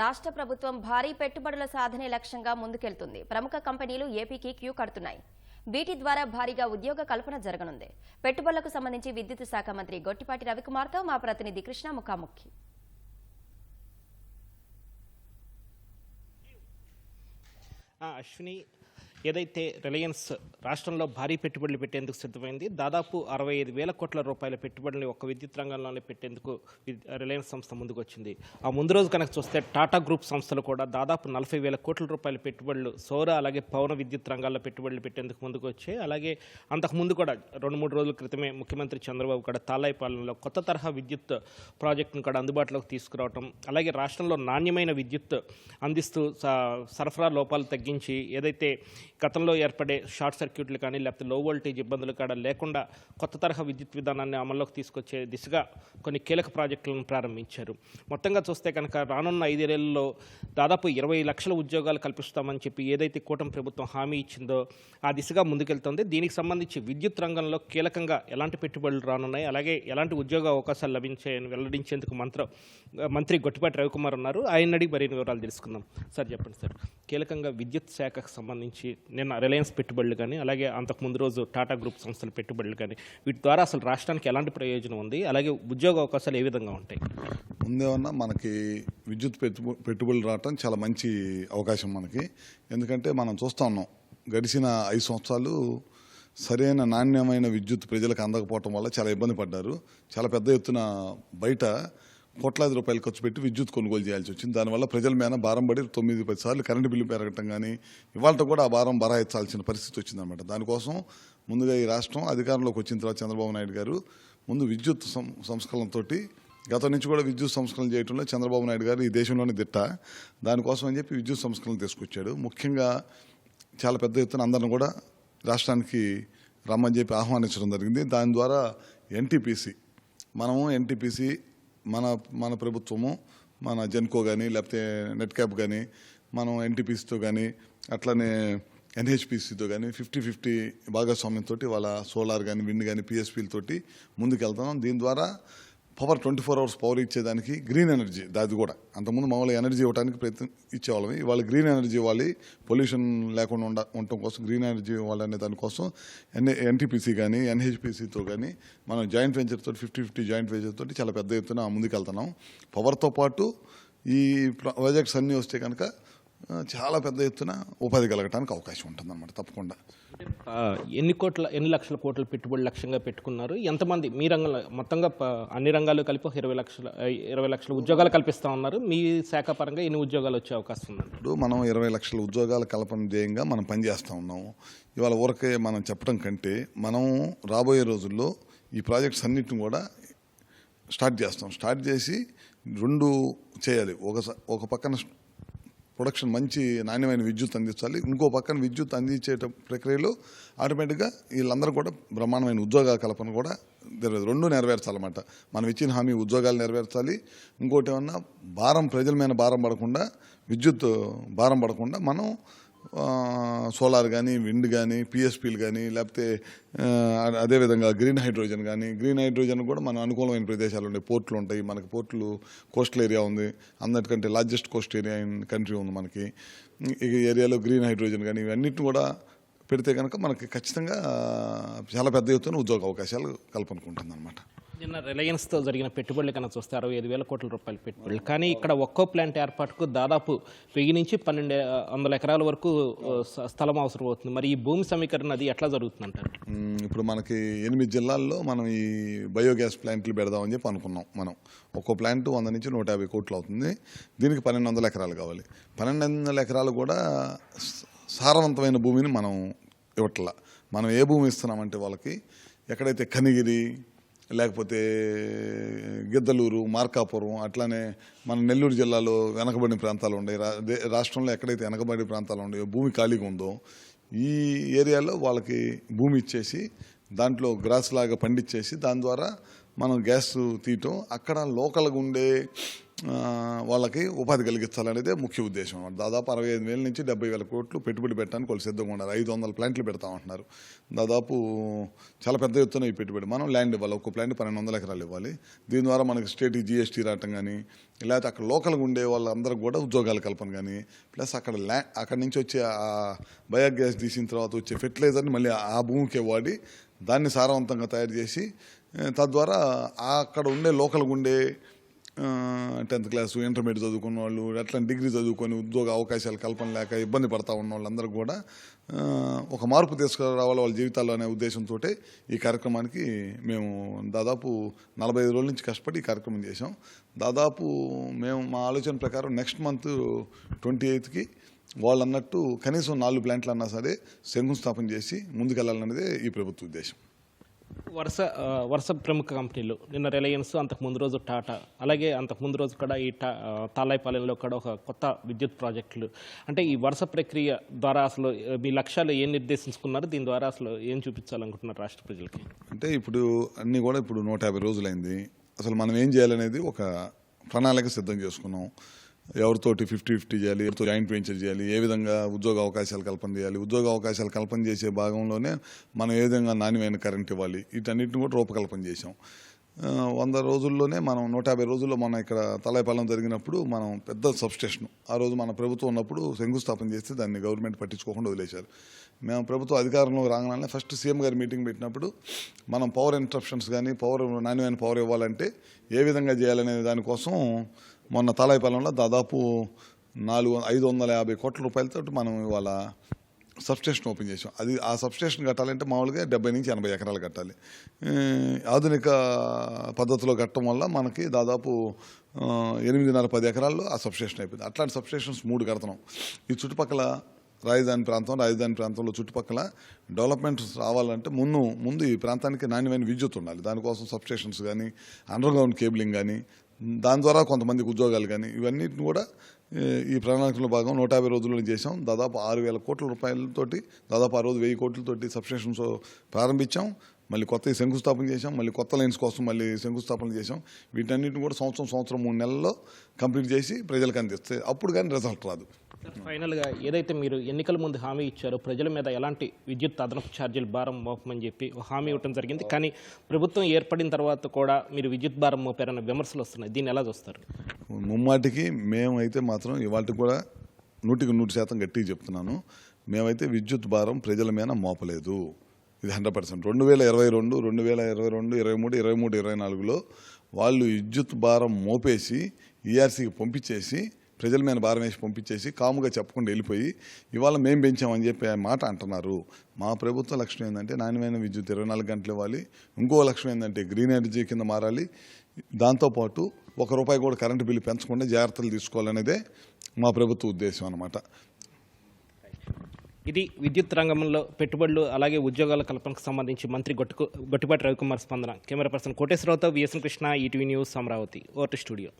రాష్ట్ర ప్రభుత్వం భారీ పెట్టుబడుల సాధనే లక్ష్యంగా ముందుకెళ్తుంది. ప్రముఖ కంపెనీలు ఏపీకి క్యూ కడుతున్నాయి. వీటి ద్వారా భారీగా ఉద్యోగ కల్పన జరగనుంది. పెట్టుబడులకు సంబంధించి విద్యుత్ శాఖ మంత్రి గొట్టిపాటి రవికుమార్తో మా ప్రతినిధి కృష్ణ ముఖాముఖి. అశ్విని ఏదైతే రిలయన్స్ రాష్ట్రంలో భారీ పెట్టుబడులు పెట్టేందుకు సిద్ధమైంది దాదాపు అరవై ఐదు వేల కోట్ల రూపాయల పెట్టుబడుల్ని ఒక విద్యుత్ రంగంలోనే పెట్టేందుకు రిలయన్స్ సంస్థ ముందుకు వచ్చింది ఆ ముందు రోజు కనుక చూస్తే టాటా గ్రూప్ సంస్థలు కూడా దాదాపు నలభై వేల కోట్ల రూపాయల పెట్టుబడులు సౌర అలాగే పవన విద్యుత్ రంగాల్లో పెట్టుబడులు పెట్టేందుకు ముందుకు వచ్చాయి అలాగే అంతకు ముందు కూడా రెండు మూడు రోజుల క్రితమే ముఖ్యమంత్రి చంద్రబాబు కూడా తాలాయిపాలెంలో కొత్త తరహా విద్యుత్ ప్రాజెక్టును కూడా అందుబాటులోకి తీసుకురావటం అలాగే రాష్ట్రంలో నాణ్యమైన విద్యుత్ అందిస్తూ స- సరఫరా లోపాలు తగ్గించి ఏదైతే గతంలో ఏర్పడే షార్ట్ సర్క్యూట్లు కానీ లేకపోతే లో వోల్టేజ్ ఇబ్బందులు కూడా లేకుండా కొత్త తరహా విద్యుత్ విధానాన్ని అమల్లోకి తీసుకొచ్చే దిశగా కొన్ని కీలక ప్రాజెక్టులను ప్రారంభించారు. మొత్తంగా చూస్తే కనుక రానున్న ఐదేళ్ళలో దాదాపు ఇరవై లక్షల ఉద్యోగాలు కల్పిస్తామని చెప్పి ఏదైతే కూటమి ప్రభుత్వం హామీ ఇచ్చిందో ఆ దిశగా ముందుకెళ్తోంది. దీనికి సంబంధించి విద్యుత్ రంగంలో కీలకంగా ఎలాంటి పెట్టుబడులు రానున్నాయి? అలాగే ఎలాంటి ఉద్యోగ అవకాశాలు లభించాయని వెల్లడించేందుకు మంత్రం మంత్రి గొట్టిపాటి రవికుమార్ ఉన్నారు. ఆయన అడిగి మరిన్ని వివరాలు తెలుసుకుందాం. సార్ చెప్పండి సార్. కీలకంగా విద్యుత్ శాఖకు సంబంధించి నిన్న రిలయన్స్ పెట్టుబడులు కానీ అలాగే అంతకు ముందు రోజు టాటా గ్రూప్ సంస్థల పెట్టుబడులు కానీ వీటి ద్వారా అసలు రాష్ట్రానికి ఎలాంటి ప్రయోజనం ఉంది? అలాగే ఉద్యోగ అవకాశాలు ఏ విధంగా ఉంటాయి? ముందేమన్నా మనకి విద్యుత్ పెట్టు పెట్టుబడులు రావటం చాలా మంచి అవకాశం మనకి. ఎందుకంటే మనం చూస్తా ఉన్నాం గడిచిన ఐదు సంవత్సరాలు సరైన నాణ్యమైన విద్యుత్ ప్రజలకు అందకపోవటం వల్ల చాలా ఇబ్బంది పడ్డారు. చాలా పెద్ద ఎత్తున బయట కోట్లాది రూపాయలు ఖర్చు పెట్టి విద్యుత్ కొనుగోలు చేయాల్సి వచ్చింది. దానివల్ల ప్రజల మీద భారం పడి తొమ్మిది పది సార్లు కరెంటు బిల్లు పెరగటం కానీ ఇవాళ కూడా ఆ భారం బరాయించాల్సిన పరిస్థితి వచ్చిందన్నమాట. దానికోసం ముందుగా ఈ రాష్ట్రం అధికారంలోకి వచ్చిన తర్వాత చంద్రబాబు నాయుడు గారు ముందు విద్యుత్ సం- సంస్కరణలతోటి గతం నుంచి కూడా విద్యుత్ సంస్కరణ చేయడంలో చంద్రబాబు నాయుడు గారు ఈ దేశంలోనే దిట్ట. దానికోసం అని చెప్పి విద్యుత్ సంస్కరణలు తీసుకొచ్చాడు. ముఖ్యంగా చాలా పెద్ద ఎత్తున అందరిని కూడా రాష్ట్రానికి రమ్మని చెప్పి ఆహ్వానించడం జరిగింది. దాని ద్వారా ఎన్టీపీసీ మనము ఎన్టీపీసీ మన మన ప్రభుత్వము మన జెన్కో కానీ లేకపోతే నెట్ క్యాప్ కానీ మనం ఎన్టీపీసీతో కానీ అట్లనే ఎన్హెచ్పిసితో కానీ ఫిఫ్టీ ఫిఫ్టీ భాగస్వామ్యంతో వాళ్ళ సోలార్ కానీ విండ్ కానీ పిఎస్పీలతోటి ముందుకెళ్తున్నాం. దీని ద్వారా power twenty four hours power ఇచ్చేదానికి గ్రీన్ ఎనర్జీ దాది కూడా. అంతకుముందు మామూలుగా ఎనర్జీ ఇవ్వడానికి ప్రయత్నం ఇచ్చేవాళ్ళం. ఇవాళ గ్రీన్ ఎనర్జీ ఇవ్వాలి పొల్యూషన్ లేకుండా ఉండ ఉండటం కోసం గ్రీన్ ఎనర్జీ ఇవ్వాలనే దానికోసం ఎన్ ఎన్టీపీసీ కానీ ఎన్హెచ్పిసితో కానీ మనం జాయింట్ వెంచర్తో ఫిఫ్టీ ఫిఫ్టీ జాయింట్ వెంచర్తో తోటి చాలా పెద్ద ఎత్తున ముందుకెళ్తున్నాం. పవర్తో పాటు ఈ ప్రాజెక్ట్స్ అన్నీ వస్తే కనుక చాలా పెద్ద ఎత్తున ఉపాధి కలగటానికి అవకాశం ఉంటుందన్నమాట తప్పకుండా. ఆ, ఎన్ని కోట్ల ఎన్ని లక్షల కోట్ల పెట్టుబడి లక్ష్యంగా పెట్టుకున్నారు? ఎంతమంది మీ రంగంలో మొత్తంగా అన్ని రంగాలు కలిపి ఇరవై లక్షల ఇరవై లక్షల ఉద్యోగాలు కల్పిస్తా ఉన్నారు. మీ శాఖ పరంగా ఎన్ని ఉద్యోగాలు వచ్చే అవకాశం ఉందండి ఇప్పుడు మనం ఇరవై లక్షల ఉద్యోగాల కల్పన ధ్యేయంగా మనం పనిచేస్తూ ఉన్నాము. ఇవాళ ఊరకే మనం చెప్పడం కంటే మనం రాబోయే రోజుల్లో ఈ ప్రాజెక్ట్స్ అన్నిటిని కూడా స్టార్ట్ చేస్తాం. స్టార్ట్ చేసి రెండు చేయాలి. ఒక ఒక పక్కన ప్రొడక్షన్ మంచి నాణ్యమైన విద్యుత్ అందించాలి. ఇంకో పక్కన విద్యుత్ అందించే ప్రక్రియలో ఆటోమేటిక్గా వీళ్ళందరూ కూడా బ్రహ్మాండమైన ఉద్యోగ కల్పన కూడా జరగదు. రెండు నెరవేర్చాలన్నమాట. మనం ఇచ్చిన హామీ ఉద్యోగాలు నెరవేర్చాలి. ఇంకోటి ఏమన్నా భారం ప్రజల మీద భారం పడకుండా విద్యుత్ భారం పడకుండా మనం సోలార్ కానీ విండ్ కానీ పిఎస్పీలు కానీ లేకపోతే అదేవిధంగా గ్రీన్ హైడ్రోజన్ కానీ గ్రీన్ హైడ్రోజన్ కూడా మన అనుకూలమైన ప్రదేశాలు ఉంటాయి పోర్ట్లు ఉంటాయి. మనకి పోర్ట్లు కోస్టల్ ఏరియా ఉంది. అందరికంటే largest coast area in country ఉంది మనకి. ఈ ఏరియాలో గ్రీన్ హైడ్రోజన్ కానీ ఇవన్నిటిని కూడా పెడితే కనుక మనకి ఖచ్చితంగా చాలా పెద్ద ఎత్తున ఉద్యోగ అవకాశాలు కల్పనుకుంటుంది అనమాట నిన్న రిలయన్స్తో జరిగిన పెట్టుబడులు కన్నా చూస్తే అరవై ఐదు వేల కోట్ల రూపాయల పెట్టుబడులు. కానీ ఇక్కడ ఒక్కో ప్లాంట్ ఏర్పాటుకు దాదాపు వెయ్యి నుంచి పన్నెండు వందల ఎకరాల వరకు స్థలం అవసరం అవుతుంది. మరి ఈ భూమి సమీకరణ అది ఎట్లా జరుగుతుందంటారు? ఇప్పుడు మనకి ఎనిమిది జిల్లాల్లో మనం ఈ బయోగ్యాస్ ప్లాంట్లు పెడదామని చెప్పి అనుకున్నాం మనం. ఒక్కో ప్లాంట్ వంద నుంచి నూట యాభై కోట్లు అవుతుంది. దీనికి పన్నెండు వందల ఎకరాలు కావాలి. పన్నెండు వందల ఎకరాలు కూడా సారవంతమైన భూమిని మనం ఇవ్వట్లా. మనం ఏ భూమి ఇస్తున్నామంటే వాళ్ళకి ఎక్కడైతే కనిగిరి లేకపోతే గిద్దలూరు మార్కాపురం అట్లానే మన నెల్లూరు జిల్లాలో వెనకబడిన ప్రాంతాలు ఉన్నాయి. రా- రాష్ట్రంలో ఎక్కడైతే వెనకబడిన ప్రాంతాలు ఉన్నాయో భూమి ఖాళీగా ఉందో ఈ ఏరియాలో వాళ్ళకి భూమి ఇచ్చేసి దాంట్లో గ్రాస్ లాగా పండించేసి దాని ద్వారా మనం గ్యాస్ తీయటం అక్కడ లోకల్గా ఉండే వాళ్ళకి ఉపాధి కలిగించాలనేదే ముఖ్య ఉద్దేశం అన్నమాట. దాదాపు అరవై ఐదు వేల నుంచి డెబ్బై వేల కోట్లు పెట్టుబడి పెట్టడానికి వాళ్ళు సిద్ధంగా ఉన్నారు. ఐదు వందల ప్లాంట్లు పెడతామంటున్నారు దాదాపు చాలా పెద్ద ఎత్తున ఈ పెట్టుబడి. మనం ల్యాండ్ ఇవ్వాలి ఒక్క ప్లాంట్ పన్నెండు వందల ఎకరాలు ఇవ్వాలి. దీని ద్వారా మనకి స్టేట్ జిఎస్టీ రావటం కానీ లేకపోతే అక్కడ లోకల్గా ఉండే వాళ్ళందరికీ కూడా ఉద్యోగాల కల్పన కానీ ప్లస్ అక్కడ ల్యా అక్కడ నుంచి వచ్చే ఆ బయోగ్యాస్ తీసిన తర్వాత వచ్చే ఫెర్టిలైజర్ని మళ్ళీ ఆ భూమికే వాడి దాన్ని సారవంతంగా తయారు చేసి తద్వారా అక్కడ ఉండే లోకల్గా ఉండే టెన్త్ క్లాస్ ఇంటర్మీడియట్ చదువుకున్న వాళ్ళు అట్లా డిగ్రీ చదువుకొని ఉద్యోగ అవకాశాలు కల్పన లేక ఇబ్బంది పడతా ఉన్న వాళ్ళందరూ కూడా ఒక మార్పు తీసుకురావాలి వాళ్ళ జీవితాల్లో అనే ఉద్దేశంతో ఈ కార్యక్రమానికి మేము దాదాపు నలభై ఐదు రోజుల నుంచి కష్టపడి ఈ కార్యక్రమం చేసాం దాదాపు మేము మా ఆలోచన ప్రకారం నెక్స్ట్ మంత్ ట్వంటీ ఎయిత్కి వాళ్ళు అన్నట్టు కనీసం నాలుగు ప్లాంట్లు అన్నా సరే శంకుస్థాపన చేసి ముందుకెళ్ళాలన్నదే ఈ ప్రభుత్వ ఉద్దేశం. వరుస వరుస ప్రముఖ కంపెనీలు. నిన్న రిలయన్స్ అంతకు ముందు రోజు టాటా. అలాగే అంతకు ముందు రోజు కూడా ఈ టా ఆ, తాలాయిపాలెంలో కూడా ఒక కొత్త విద్యుత్ ప్రాజెక్టులు. అంటే ఈ వరుస ప్రక్రియ ద్వారా అసలు మీ లక్ష్యాలు ఏం నిర్దేశించుకున్నారు? దీని ద్వారా అసలు ఏం చూపించాలనుకుంటున్నారు రాష్ట్ర ప్రజలకి? అంటే ఇప్పుడు అన్నీ కూడా ఇప్పుడు నూట యాభై రోజులైంది. అసలు మనం ఏం చేయాలనేది ఒక ప్రణాళిక సిద్ధం చేసుకున్నాం. ఎవరితోటి ఫిఫ్టీ ఫిఫ్టీ చేయాలి ఎవరితో జాయింట్ వెంచర్ చేయాలి ఏ విధంగా ఉద్యోగ అవకాశాలు కల్పన చేయాలి ఉద్యోగ అవకాశాలు కల్పన చేసే భాగంలోనే మనం ఏ విధంగా నాణ్యమైన కరెంట్ ఇవ్వాలి వీటన్నిటిని కూడా రూపకల్పన చేసాం వంద రోజుల్లోనే మనం నూట యాభై రోజుల్లో మన ఇక్కడ తలాయిపాలెం జరిగినప్పుడు మనం పెద్ద సబ్స్టేషన్ ఆ రోజు మన ప్రభుత్వం ఉన్నప్పుడు శంకుస్థాపన చేస్తే దాన్ని గవర్నమెంట్ పట్టించుకోకుండా వదిలేశారు. మేము ప్రభుత్వ అధికారంలో రాగానే ఫస్ట్ సీఎం గారి మీటింగ్ పెట్టినప్పుడు మనం పవర్ ఇంటరప్షన్స్ కానీ పవర్ నాణ్యమైన పవర్ ఇవ్వాలంటే ఏ విధంగా చేయాలనే దానికోసం మొన్న తాలాయిపాలెంలో దాదాపు నాలుగు ఐదు వందల యాభై కోట్ల రూపాయలతో మనం ఇవాళ సబ్స్టేషన్ ఓపెన్ చేసాం అది ఆ సబ్స్టేషన్ కట్టాలంటే మామూలుగా డెబ్బై నుంచి ఎనభై ఎకరాలు కట్టాలి. ఆధునిక పద్ధతిలో కట్టడం వల్ల మనకి దాదాపు ఎనిమిదిన్నర పది ఎకరాల్లో ఆ సబ్స్టేషన్ అయిపోయింది. అట్లాంటి సబ్స్టేషన్స్ మూడు కడుతున్నాం. ఈ చుట్టుపక్కల రాజధాని ప్రాంతం రాజధాని ప్రాంతంలో చుట్టుపక్కల డెవలప్మెంట్ రావాలంటే ముందు ముందు ఈ ప్రాంతానికి నాణ్యమైన విద్యుత్ ఉండాలి. దానికోసం సబ్స్టేషన్స్ కానీ అండర్ గ్రౌండ్ కేబులింగ్ కానీ దాని ద్వారా కొంతమందికి ఉద్యోగాలు కానీ ఇవన్నిటిని కూడా ఈ ప్రణాళికలో భాగం నూట యాభై రోజుల్లో చేసాం దాదాపు ఆరు వేల కోట్ల రూపాయలతోటి దాదాపు ఆ రోజు వెయ్యి కోట్లతోటి సబ్స్టేషన్స్ ప్రారంభించాం. మళ్ళీ కొత్త శంకుస్థాపన చేసాం మళ్ళీ కొత్త లైన్స్ కోసం మళ్ళీ శంకుస్థాపన చేసాం వీటన్నిటిని కూడా సంవత్సరం సంవత్సరం మూడు నెలల్లో కంప్లీట్ చేసి ప్రజలకు అందిస్తే అప్పుడు కానీ రిజల్ట్ రాదు. ఫైనల్గా ఏదైతే మీరు ఎన్నికల ముందు హామీ ఇచ్చారో ప్రజల మీద ఎలాంటి విద్యుత్ అదనపు ఛార్జీలు భారం మోపమని చెప్పి హామీ ఇవ్వడం జరిగింది. కానీ ప్రభుత్వం ఏర్పడిన తర్వాత కూడా మీరు విద్యుత్ భారం మోపారన్న విమర్శలు వస్తున్నాయి. దీన్ని ఎలా చూస్తారు? ముమ్మాటికి మేమైతే మాత్రం ఇవాళ కూడా నూటికి నూరు శాతం గట్టిగా చెప్తున్నాను. మేమైతే విద్యుత్ భారం ప్రజల మీద మోపలేదు. ఇది హండ్రెడ్ పర్సెంట్. రెండు వేల ఇరవై రెండు రెండు వేల ఇరవై రెండు ఇరవై మూడు ఇరవై మూడు ఇరవై నాలుగులో వాళ్ళు విద్యుత్ భారం మోపేసి ఈఆర్సీకి పంపించేసి ప్రజల మీద భారం వేసి పంపించేసి కాముగా చెప్పకుండా వెళ్ళిపోయి ఇవాళ మేము పెంచామని చెప్పి ఆ మాట అంటున్నారు. మా ప్రభుత్వ లక్ష్యం ఏంటంటే నాణ్యమైన విద్యుత్ ఇరవై నాలుగు గంటలు ఇవ్వాలి. ఇంకో లక్ష్యం ఏంటంటే గ్రీన్ ఎనర్జీ కింద మారాలి. దాంతోపాటు ఒక రూపాయి కూడా కరెంటు బిల్లు పెంచకుండా జాగ్రత్తలు తీసుకోవాలనేదే మా ప్రభుత్వ ఉద్దేశం అన్నమాట. ఇది విద్యుత్ రంగంలో పెట్టుబడులు అలాగే ఉద్యోగాల కల్పనకు సంబంధించి మంత్రి గొట్టుకు గొట్టిపాటి రవికుమార్ స్పందన. Camera person కోటేశ్వరరావుతో VSN Krishna ETV news Amaravati. Vote studio.